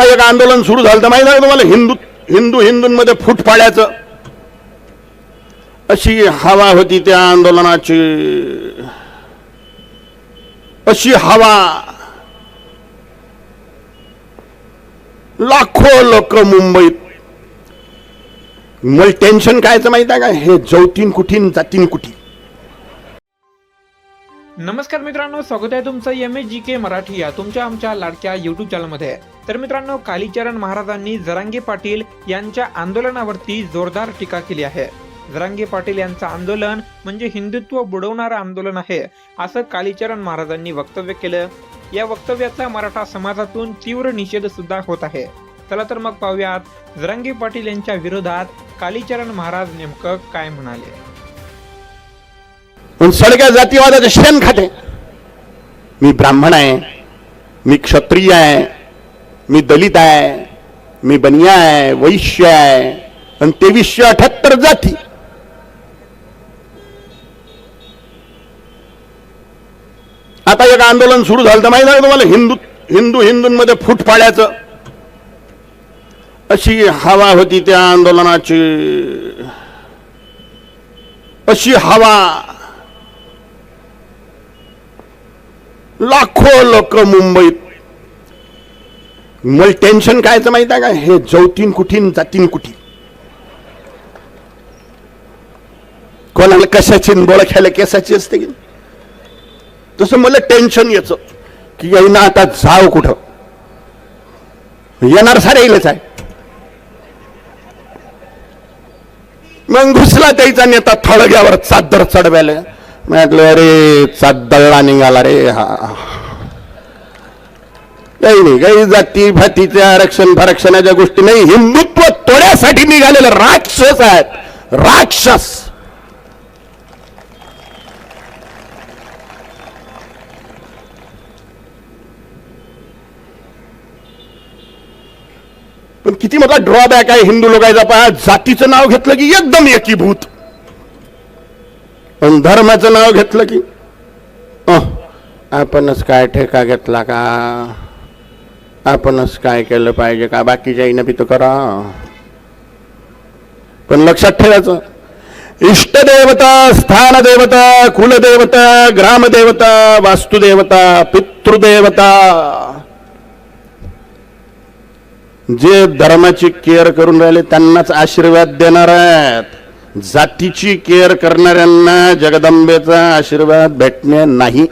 आता एक आंदोलन सुरू झालं. तर माहीत आहे तुम्हाला? हिंदू हिंदू हिंदूंमध्ये फूट पाड्याचं अशी हवा होती त्या आंदोलनाची. अशी हवा. लाखो लोक मुंबईत. मला टेन्शन कायचं माहीत आहे का? हे जवतीन कुठीन जातीन कुठी. नमस्कार मित्रांनो स्वागत आहे तुमचं M S G K Marathi या तुमच्या आमच्या लाडक्या युट्यूब चॅनलमध्ये तर मित्रांनो कालीचरण महाराजांनी जरांगे पाटील यांच्या आंदोलनावरती जोरदार टीका केली आहे. जरांगे पाटील यांचं आंदोलन म्हणजे हिंदुत्व बुडवणारं आंदोलन आहे असं कालीचरण महाराजांनी वक्तव्य केलं. या वक्तव्याचा मराठा समाजातून तीव्र निषेध सुद्धा होत आहे. चला तर मग पाहूयात जरांगे पाटील यांच्या विरोधात कालीचरण महाराज नेमकं काय म्हणाले? पण सडक्या जातीवादाचे शेण खाते. मी ब्राह्मण आहे मी क्षत्रिय आहे मी दलित आहे मी बनिया आहे वैश्य आहे आणि तेवीसशे अठ्याहत्तर जाती. आता एक आंदोलन सुरू झालं तर माहिती आहे तुम्हाला? हिंदू हिंदू हिंदूंमध्ये फूट पाड्याचं. अशी हवा होती त्या आंदोलनाची. अशी हवा. लाखो लोक मुंबईत मला टेन्शन कायचं माहीत आहे का? हे जवतीन कुठीन जातीन कुठी. कोणाला कशाची बोळ खायला केसाची असते की? तसं मला टेन्शन येच. की येईना आता जाव कुठं? येणार सारे येईलच आहे. मग घुसला त्याचा नेता थळग्यावर चादर चढवायला. म्हटलं अरे चादळला निघाला रे हा. काही नाही काही जाती भातीचे आरक्षण फारक्षणाच्या गोष्टी नाही. हिंदुत्व तोड्यासाठी निघालेलं राक्षस आहेत. राक्षस. पण किती मोठा ड्रॉबॅक आहे हिंदू लोकांचा पहा जातीचं नाव घेतलं की एकदम एकीभूत. पण धर्माचं नाव घेतलं की आपणच काय ठेका घेतला का? आपणच काय केलं पाहिजे का बाकीच्या बी तो करा. पण लक्षात ठेवायचं इष्टदेवता स्थानदेवता कुलदेवता ग्रामदेवता वास्तुदेवता पितृदेवता जे धर्माची केअर करून राहिले त्यांनाच आशीर्वाद देणार आहेत. जातीची केअर करणाऱ्यांना जगदंबेचा आशीर्वाद भेटणे नाही.